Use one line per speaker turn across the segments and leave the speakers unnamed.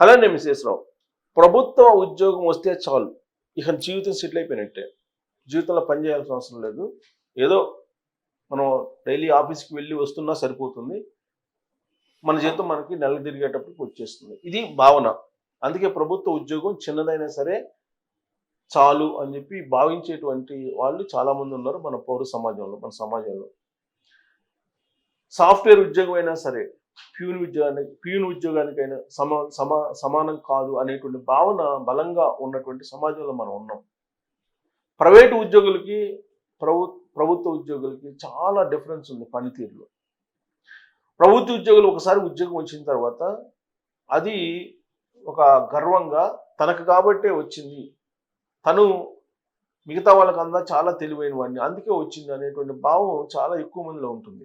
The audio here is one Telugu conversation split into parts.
అలానే మిస్సెస్ రావు ప్రభుత్వ ఉద్యోగం వస్తే చాలు. ఇక జీవితం సెటిల్ అయిపోయినట్టే. జీవితంలో పని చేయాల్సిన అవసరం లేదు. ఏదో మనం డైలీ ఆఫీస్కి వెళ్ళి వస్తున్నా సరిపోతుంది. మన జీవితం మనకి నెల తిరిగేటప్పటికి వచ్చేస్తుంది. ఇది భావన. అందుకే ప్రభుత్వ ఉద్యోగం చిన్నదైనా సరే చాలు అని చెప్పి భావించేటువంటి వాళ్ళు చాలామంది ఉన్నారు మన పౌర సమాజంలో మన సమాజంలో. సాఫ్ట్వేర్ ఉద్యోగం అయినా సరే ప్యూన్ ఉద్యోగానికి ప్యూన్ ఉద్యోగానికైనా సమా సమా సమానం కాదు అనేటువంటి భావన బలంగా ఉన్నటువంటి సమాజంలో మనం ఉన్నాం. ప్రైవేటు ఉద్యోగులకి ప్రభు ప్రభుత్వ ఉద్యోగులకి చాలా డిఫరెన్స్ ఉంది పనితీరులో. ప్రభుత్వ ఉద్యోగులు ఒకసారి ఉద్యోగం వచ్చిన తర్వాత అది ఒక గర్వంగా తనకు కాబట్టే వచ్చింది. తను మిగతా వాళ్ళకందా చాలా తెలివైన వాడిని అందుకే వచ్చింది అనేటువంటి భావం చాలా ఎక్కువ మందిలో ఉంటుంది.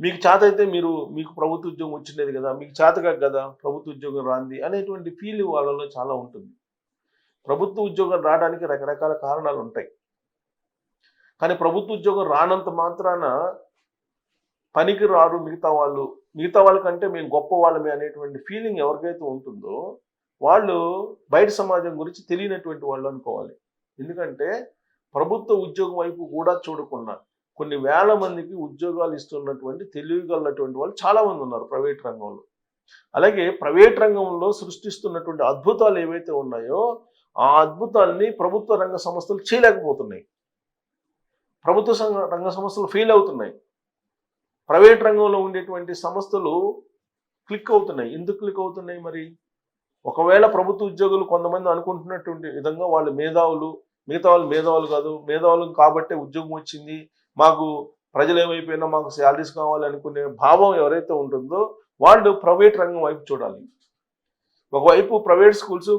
మీకు చేత అయితే మీరు మీకు ప్రభుత్వ ఉద్యోగం వచ్చిండేది కదా మీకు చేతగా కదా ప్రభుత్వ ఉద్యోగం రాంది అనేటువంటి ఫీల్ వాళ్ళలో చాలా ఉంటుంది. ప్రభుత్వ ఉద్యోగం రావడానికి రకరకాల కారణాలు ఉంటాయి. కానీ ప్రభుత్వ ఉద్యోగం రానంత మాత్రాన పనికి రారు మిగతా వాళ్ళు. మిగతా వాళ్ళకంటే మేము గొప్ప వాళ్ళమే అనేటువంటి ఫీలింగ్ ఎవరికైతే ఉంటుందో వాళ్ళు బయట సమాజం గురించి తెలియనటువంటి వాళ్ళు అనుకోవాలి. ఎందుకంటే ప్రభుత్వ ఉద్యోగం వైపు కూడా చూడకుండా కొన్ని వేల మందికి ఉద్యోగాలు ఇస్తున్నటువంటి తెలియగలటువంటి వాళ్ళు చాలామంది ఉన్నారు ప్రైవేట్ రంగంలో. అలాగే ప్రైవేట్ రంగంలో సృష్టిస్తున్నటువంటి అద్భుతాలు ఏవైతే ఉన్నాయో ఆ అద్భుతాల్ని ప్రభుత్వ రంగ సంస్థలు చేయలేకపోతున్నాయి. ప్రభుత్వ సంఘ రంగ సంస్థలు ఫెయిల్ అవుతున్నాయి. ప్రైవేట్ రంగంలో ఉండేటువంటి సంస్థలు క్లిక్ అవుతున్నాయి. ఎందుకు క్లిక్ అవుతున్నాయి మరి? ఒకవేళ ప్రభుత్వ ఉద్యోగులు కొంతమంది అనుకుంటున్నటువంటి విధంగా వాళ్ళు మేధావులు మిగతా వాళ్ళు మేధావులు కాదు మేధావులు కాబట్టే ఉద్యోగం వచ్చింది మాకు ప్రజలు ఏమైపోయినా మాకు శాలరీస్ కావాలి అనుకునే భావం ఎవరైతే ఉంటుందో వాళ్ళు ప్రైవేట్ రంగం వైపు చూడాలి. ఒకవైపు ప్రైవేట్ స్కూల్స్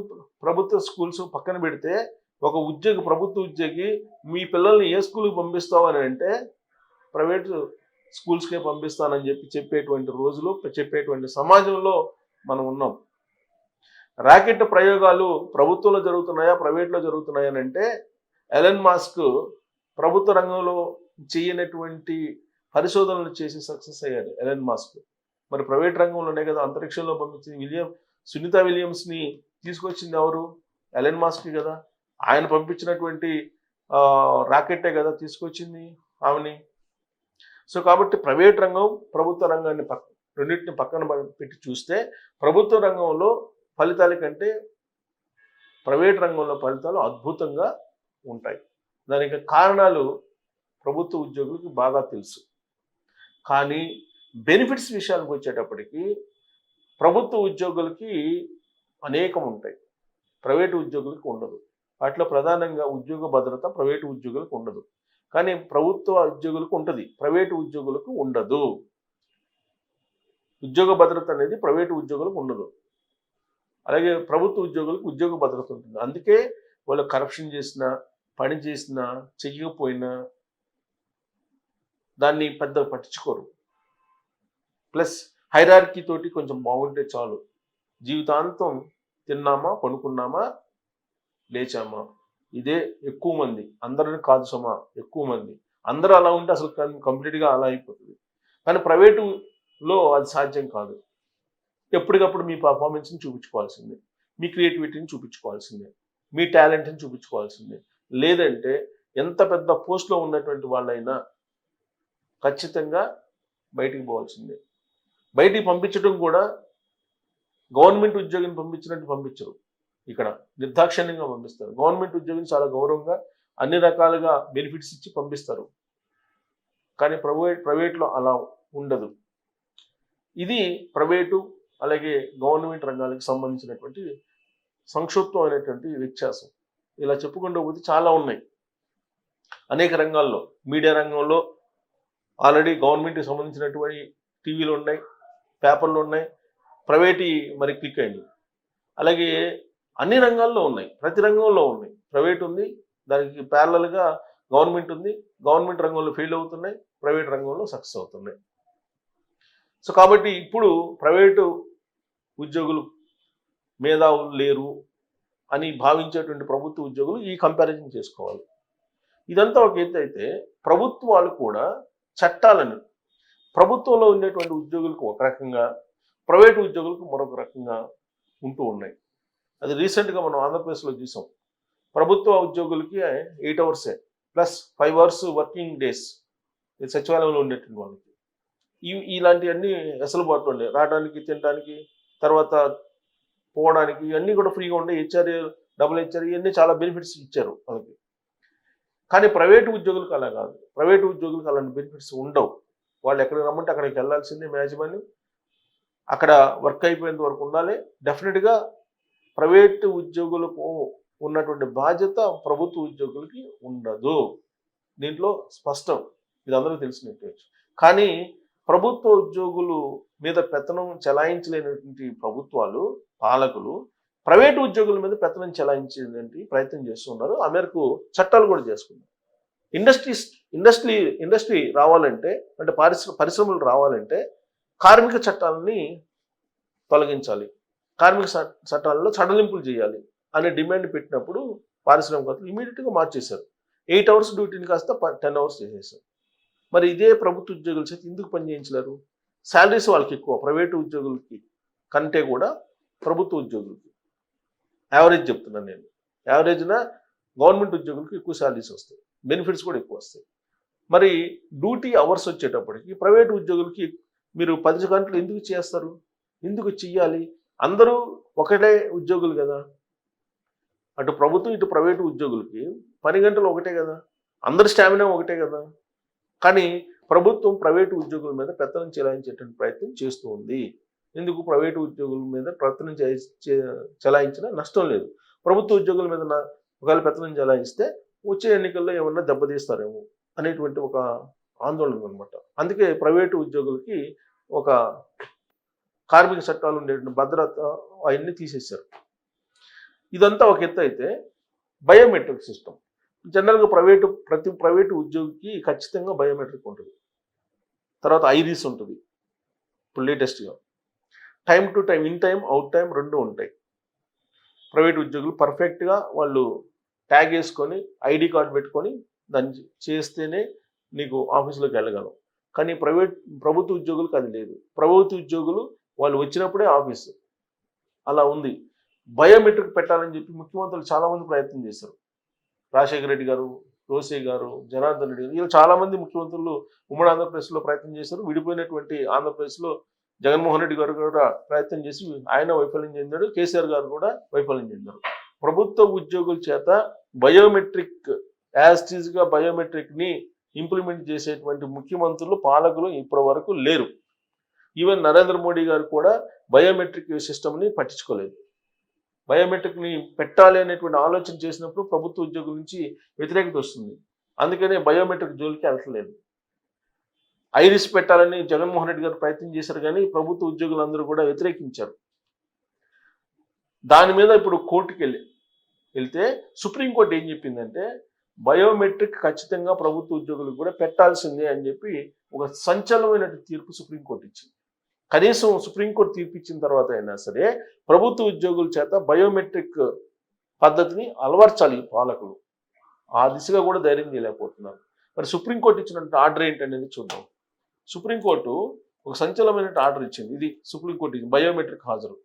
ప్రభుత్వ స్కూల్స్ పక్కన పెడితే ఒక ఉద్యోగి ప్రభుత్వ ఉద్యోగి మీ పిల్లల్ని ఏ స్కూల్కి పంపిస్తామని అంటే ప్రైవేట్ స్కూల్స్కే పంపిస్తానని చెప్పి చెప్పేటువంటి రోజులు చెప్పేటువంటి సమాజంలో మనం ఉన్నాం. ర్యాకెట్ ప్రయోగాలు ప్రభుత్వంలో జరుగుతున్నాయా ప్రైవేట్లో జరుగుతున్నాయా అని అంటే ఎలన్ మాస్క్ ప్రభుత్వ రంగంలో చేయనటువంటి పరిశోధనలు చేసి సక్సెస్ అయ్యారు ఎలన్ మాస్క్. మరి ప్రైవేట్ రంగంలోనే కదా అంతరిక్షంలో పంపించింది విలియం సునీత విలియమ్స్ని తీసుకొచ్చింది ఎవరు? ఎలన్ మాస్క్ కదా. ఆయన పంపించినటువంటి రాకెట్టే కదా తీసుకొచ్చింది ఆమెని. సో కాబట్టి ప్రైవేట్ రంగం ప్రభుత్వ రంగాన్ని పక్క రెండింటిని పక్కన పెట్టి చూస్తే ప్రభుత్వ రంగంలో ఫలితాల కంటే ప్రైవేట్ రంగంలో ఫలితాలు అద్భుతంగా ఉంటాయి. దానికి కారణాలు ప్రభుత్వ ఉద్యోగులకు బాగా తెలుసు. కానీ బెనిఫిట్స్ విషయానికి వచ్చేటప్పటికి ప్రభుత్వ ఉద్యోగులకి అనేకం ఉంటాయి. ప్రైవేటు ఉద్యోగులకు ఉండదు. వాటిలో ప్రధానంగా ఉద్యోగ భద్రత ప్రైవేటు ఉద్యోగులకు ఉండదు. కానీ ప్రభుత్వ ఉద్యోగులకు ఉంటుంది. ప్రైవేటు ఉద్యోగులకు ఉండదు. ఉద్యోగ భద్రత అనేది ప్రైవేటు ఉద్యోగులకు ఉండదు. అలాగే ప్రభుత్వ ఉద్యోగులకు ఉద్యోగ భద్రత ఉంటుంది. అందుకే వాళ్ళు కరప్షన్ చేసినా పని చేసినా చెయ్యకపోయినా దాన్ని పెద్ద పట్టించుకోరు. ప్లస్ హైరార్కీ తోటి కొంచెం బాగుంటే చాలు. జీవితాంతం తిన్నామా కొనుక్కున్నామా లేచామా? ఇదే ఎక్కువ మంది. అందరిని కాదు సమా ఎక్కువ మంది. అందరూ అలా ఉంటే అసలు కంప్లీట్గా అలా అయిపోతుంది. కానీ ప్రైవేటులో అది సాధ్యం కాదు. ఎప్పటికప్పుడు మీ పర్ఫార్మెన్స్ని చూపించుకోవాల్సిందే. మీ క్రియేటివిటీని చూపించుకోవాల్సిందే. మీ టాలెంట్ని చూపించుకోవాల్సిందే. లేదంటే ఎంత పెద్ద పోస్ట్లో ఉన్నటువంటి వాళ్ళైనా ఖచ్చితంగా బయటికి పోవాల్సిందే. బయటికి పంపించడం కూడా గవర్నమెంట్ ఉద్యోగిని పంపించినట్టు పంపించరు. ఇక్కడ నిర్దాక్షిణ్యంగా పంపిస్తారు. గవర్నమెంట్ ఉద్యోగిని చాలా గౌరవంగా అన్ని రకాలుగా బెనిఫిట్స్ ఇచ్చి పంపిస్తారు. కానీ ప్రైవేట్ ప్రైవేట్లో అలా ఉండదు. ఇది ప్రైవేటు అలాగే గవర్నమెంట్ రంగాలకు సంబంధించినటువంటి సంక్షిప్తమైనటువంటి వ్యత్యాసం. ఇలా చెప్పుకుంటూ పోతే చాలా ఉన్నాయి. అనేక రంగాల్లో మీడియా రంగంలో ఆల్రెడీ గవర్నమెంట్కి సంబంధించినటువంటి టీవీలు ఉన్నాయి పేపర్లు ఉన్నాయి. ప్రైవేట్ మరి క్లిక్ అయింది. అలాగే అన్ని రంగాల్లో ఉన్నాయి ప్రతి రంగంలో ఉన్నాయి. ప్రైవేట్ ఉంది దానికి ప్యారలల్గా గవర్నమెంట్ ఉంది. గవర్నమెంట్ రంగంలో ఫెయిల్ అవుతున్నాయి ప్రైవేట్ రంగంలో సక్సెస్ అవుతున్నాయి. సో కాబట్టి ఇప్పుడు ప్రైవేటు ఉద్యోగులు మేధావులు లేరు అని భావించేటువంటి ప్రభుత్వ ఉద్యోగులు ఈ కంపారిజన్ చేసుకోవాలి. ఇదంతా ఒక ఎత్తు అయితే ప్రభుత్వాలు కూడా చట్టాలను ప్రభుత్వంలో ఉండేటువంటి ఉద్యోగులకు ఒక రకంగా ప్రైవేటు ఉద్యోగులకు మరొక రకంగా ఉంటూ ఉన్నాయి. అది రీసెంట్గా మనం ఆంధ్రప్రదేశ్లో చూసాం. ప్రభుత్వ ఉద్యోగులకి eight అవర్సే plus five hours working days సచివాలయంలో ఉండేటువంటి వాళ్ళకి. ఇవి ఇలాంటివన్నీ వెసులుబాట్లు ఉండే రావడానికి తినడానికి తర్వాత పోవడానికి ఇవన్నీ కూడా ఫ్రీగా ఉండే హెచ్ఆర్ డబుల్ హెచ్ఆర్ ఇవన్నీ చాలా బెనిఫిట్స్ ఇచ్చారు వాళ్ళకి. కానీ ప్రైవేట్ ఉద్యోగులకు అలా కాదు. ప్రైవేట్ ఉద్యోగులకు అలాంటి బెనిఫిట్స్ ఉండవు. వాళ్ళు ఎక్కడికి రమ్మంటే అక్కడికి వెళ్ళాల్సిందే యాజమాన్యం అక్కడ వర్క్ అయిపోయేంత వరకు ఉండాలి. డెఫినెట్గా ప్రైవేట్ ఉద్యోగులకు ఉన్నటువంటి బాధ్యత ప్రభుత్వ ఉద్యోగులకి ఉండదు. దీంట్లో స్పష్టం. ఇది అందరూ తెలిసినట్టు కానీ ప్రభుత్వ ఉద్యోగులు మీద పెత్తనం చెలాయించలేనటువంటి ప్రభుత్వాలు పాలకులు ప్రైవేటు ఉద్యోగుల మీద పెత్తనం చెలాయించేటువంటి ప్రయత్నం చేస్తున్నారు ఆ మేరకు చట్టాలు కూడా చేసుకున్నారు. ఇండస్ట్రీస్ ఇండస్ట్రీ ఇండస్ట్రీ రావాలంటే అంటే పరిశ్ర పరిశ్రమలు రావాలంటే కార్మిక చట్టాలని తొలగించాలి. కార్మిక చ- చట్టాలలో సడలింపులు చేయాలి అనే డిమాండ్ పెట్టినప్పుడు పారిశ్రామికవేత్తలు ఇమీడియట్గా మార్చేశారు. ఎయిట్ అవర్స్ డ్యూటీని కాస్త టెన్ అవర్స్ చేసేసారు మరి ఇదే ప్రభుత్వ ఉద్యోగుల చేతి ఎందుకు పని చేయించలేరు? శాలరీస్ వాళ్ళకి ఎక్కువ ప్రైవేటు ఉద్యోగులకి కంటే కూడా ప్రభుత్వ ఉద్యోగులకి. యావరేజ్ చెప్తున్నాను నేను. యావరేజ్న గవర్నమెంట్ ఉద్యోగులకు ఎక్కువ శాలరీస్ వస్తాయి. బెనిఫిట్స్ కూడా ఎక్కువ వస్తాయి. మరి డ్యూటీ అవర్స్ వచ్చేటప్పటికి ప్రైవేట్ ఉద్యోగులకి మీరు పది గంటలు ఎందుకు చేస్తారు? ఎందుకు చెయ్యాలి? అందరూ ఒకటే ఉద్యోగులు కదా. అటు ప్రభుత్వం ఇటు ప్రైవేటు ఉద్యోగులకి పని గంటలు ఒకటే కదా. అందరి స్టామినా ఒకటే కదా. కానీ ప్రభుత్వం ప్రైవేటు ఉద్యోగుల మీద పెత్తనం చెలాయించేటువంటి ప్రయత్నం చేస్తూ ఉంది. ఎందుకు ప్రైవేటు ఉద్యోగుల మీద పెత్తనం చెలాయించినా నష్టం లేదు. ప్రభుత్వ ఉద్యోగుల మీద ఒకవేళ పెత్తనం చెలాయిస్తే వచ్చే ఎన్నికల్లో ఏమన్నా దెబ్బతీస్తారేమో అనేటువంటి ఒక ఆందోళన అనమాట అందుకే ప్రైవేటు ఉద్యోగులకి ఒక కార్మిక చట్టాలు ఉండేటువంటి భద్రత అవన్నీ తీసేశారు. ఇదంతా ఒక ఎత్తు అయితే బయోమెట్రిక్ సిస్టమ్. జనరల్గా ప్రైవేటు ప్రతి ప్రైవేటు ఉద్యోగికి ఖచ్చితంగా బయోమెట్రిక్ ఉంటుంది. తర్వాత ఐరీస్ ఉంటుంది. ఇప్పుడు లేటెస్ట్గా. Time to time in time out time రెండు ఉంటాయి. ప్రైవేట్ ఉద్యోగులు పర్ఫెక్ట్గా వాళ్ళు ట్యాగ్ వేసుకొని ఐడి కార్డు పెట్టుకొని దాన్ని చేస్తేనే నీకు ఆఫీసులోకి వెళ్ళగలం కానీ ప్రైవేట్ ప్రభుత్వ ఉద్యోగులకు అది లేదు. ప్రభుత్వ ఉద్యోగులు వాళ్ళు వచ్చినప్పుడే ఆఫీస్. అలా ఉంది. బయోమెట్రిక్ పెట్టాలని చెప్పి ముఖ్యమంత్రులు చాలామంది ప్రయత్నం చేశారు. రాజశేఖర రెడ్డి గారు రోసే గారు జనార్దన్ రెడ్డి గారు ఇలా చాలామంది ముఖ్యమంత్రులు ఉమ్మడి ఆంధ్రప్రదేశ్లో ప్రయత్నం చేశారు. విడిపోయినటువంటి ఆంధ్రప్రదేశ్లో జగన్మోహన్ రెడ్డి గారు కూడా ప్రయత్నం చేసి ఆయన వైఫల్యం చెందాడు కేసీఆర్ గారు కూడా వైఫల్యం చెందారు. ప్రభుత్వ ఉద్యోగుల చేత బయోమెట్రిక్ యాజ్ బయోమెట్రిక్ని ఇంప్లిమెంట్ చేసేటువంటి ముఖ్యమంత్రులు పాలకులు ఇప్పటి వరకు లేరు. ఈవెన్ నరేంద్ర మోడీ గారు కూడా బయోమెట్రిక్ సిస్టమ్ని పట్టించుకోలేదు. బయోమెట్రిక్ని పెట్టాలి అనేటువంటి ఆలోచన చేసినప్పుడు ప్రభుత్వ ఉద్యోగుల నుంచి వ్యతిరేకత వస్తుంది. అందుకనే బయోమెట్రిక్ జోలికి వెళ్ళట్లేదు. ఐరిస్ పెట్టాలని జగన్మోహన్ రెడ్డి గారు ప్రయత్నం చేశారు కానీ ప్రభుత్వ ఉద్యోగులందరూ కూడా వ్యతిరేకించారు. దాని మీద ఇప్పుడు కోర్టుకి వెళ్ళి వెళ్తే సుప్రీంకోర్టు ఏం చెప్పిందంటే బయోమెట్రిక్ ఖచ్చితంగా ప్రభుత్వ ఉద్యోగులకు కూడా పెట్టాల్సిందే అని చెప్పి ఒక సంచలనమైన తీర్పు సుప్రీంకోర్టు ఇచ్చింది. కనీసం సుప్రీంకోర్టు తీర్పు ఇచ్చిన తర్వాత అయినా సరే ప్రభుత్వ ఉద్యోగుల చేత బయోమెట్రిక్ పద్ధతిని అలవర్చాలి పాలకులు. ఆ దిశగా కూడా ధైర్యం చేయలేకపోతున్నారు. మరి సుప్రీంకోర్టు ఇచ్చినటువంటి ఆర్డర్ ఏంటనేది చూద్దాం. సుప్రీంకోర్టు ఒక సంచలనమైన ఆర్డర్ ఇచ్చింది. ఇది సుప్రీంకోర్టు ఇచ్చింది బయోమెట్రిక్ హాజరు.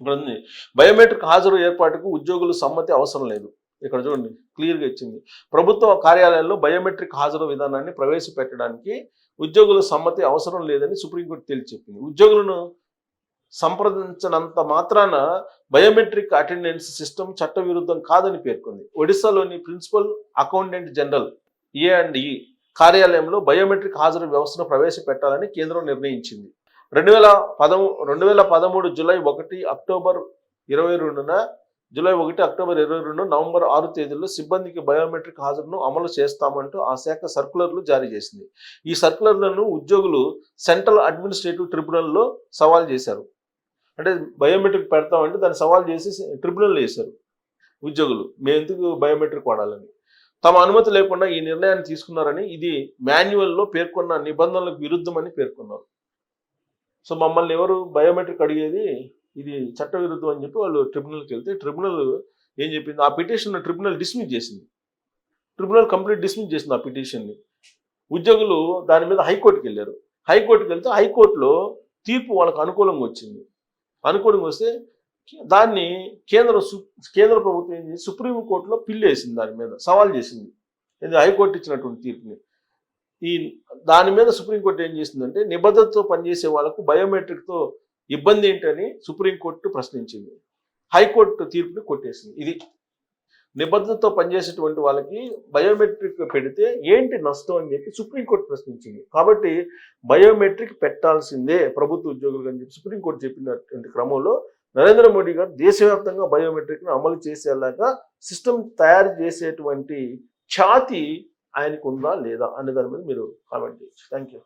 ఇక్కడ ఉంది. బయోమెట్రిక్ హాజరు ఏర్పాటుకు ఉద్యోగుల సమ్మతి అవసరం లేదు. ఇక్కడ చూడండి క్లియర్గా ఇచ్చింది. ప్రభుత్వ కార్యాలయాల్లో బయోమెట్రిక్ హాజరు విధానాన్ని ప్రవేశపెట్టడానికి ఉద్యోగుల సమ్మతి అవసరం లేదని సుప్రీంకోర్టు తేల్చి చెప్పింది. ఉద్యోగులను సంప్రదించినంత మాత్రాన బయోమెట్రిక్ అటెండెన్స్ సిస్టమ్ చట్టవిరుద్ధం కాదని పేర్కొంది. ఒడిశాలోని principal accountant general A and E కార్యాలయంలో బయోమెట్రిక్ హాజరు వ్యవస్థను ప్రవేశపెట్టాలని కేంద్రం నిర్ణయించింది. రెండు వేల పదమూ రెండు వేల పదమూడు జూలై ఒకటి అక్టోబర్ ఇరవై రెండున జూలై ఒకటి అక్టోబర్ ఇరవై రెండు నవంబర్ ఆరు తేదీల్లో సిబ్బందికి బయోమెట్రిక్ హాజరును అమలు చేస్తామంటూ ఆ శాఖ సర్కులర్లు జారీ చేసింది. ఈ సర్కులర్లను ఉద్యోగులు సెంట్రల్ అడ్మినిస్ట్రేటివ్ ట్రిబ్యునల్లో సవాల్ చేశారు. అంటే బయోమెట్రిక్ పెడతామంటే దాన్ని సవాల్ చేసి ట్రిబ్యునల్ వేశారు ఉద్యోగులు. మేము ఎందుకు బయోమెట్రిక్ వాడాలని? తమ అనుమతి లేకుండా ఈ నిర్ణయాన్ని తీసుకున్నారని ఇది మాన్యువల్లో పేర్కొన్న నిబంధనలకు విరుద్ధమని పేర్కొన్నారు. సో మమ్మల్ని ఎవరు బయోమెట్రిక్ అడిగేది ఇది చట్ట విరుద్ధం అని చెప్పి వాళ్ళు ట్రిబ్యునల్కి వెళ్తే ట్రిబ్యునల్ ఏం చెప్పింది? ఆ పిటిషన్ ట్రిబ్యునల్ డిస్మిస్ చేసింది. ట్రిబ్యునల్ కంప్లీట్ డిస్మిస్ చేసింది ఆ పిటిషన్ని. ఉద్యోగులు దాని మీద హైకోర్టుకి వెళ్ళారు. హైకోర్టుకి వెళ్తే హైకోర్టులో తీర్పు వాళ్ళకు అనుకూలంగా వచ్చింది. అనుకూలంగా వస్తే దాన్ని కేంద్ర సు- కేంద్ర ప్రభుత్వం ఏం చేసి సుప్రీం కోర్టులో పిల్లు వేసింది దాని మీద సవాల్ చేసింది. ఇది హైకోర్టు ఇచ్చినటువంటి తీర్పుని. ఈ దాని మీద సుప్రీంకోర్టు ఏం చేసిందంటే నిబద్ధతతో పనిచేసే వాళ్ళకు బయోమెట్రిక్తో ఇబ్బంది ఏంటని సుప్రీంకోర్టు ప్రశ్నించింది. హైకోర్టు తీర్పుని కొట్టేసింది. ఇది నిబద్ధతతో పనిచేసేటువంటి వాళ్ళకి బయోమెట్రిక్ పెడితే ఏంటి నష్టం అని చెప్పి సుప్రీంకోర్టు ప్రశ్నించింది. కాబట్టి బయోమెట్రిక్ పెట్టాల్సిందే ప్రభుత్వ ఉద్యోగులు అని చెప్పి సుప్రీంకోర్టు చెప్పినటువంటి క్రమంలో నరేంద్ర మోడీ గారు దేశవ్యాప్తంగా బయోమెట్రిక్ను అమలు చేసేలాగా సిస్టమ్ తయారు చేసేటువంటి ఛాతి ఆయనకు ఉందా లేదా అనే దాని మీద మీరు కామెంట్ చేయొచ్చు. Thank you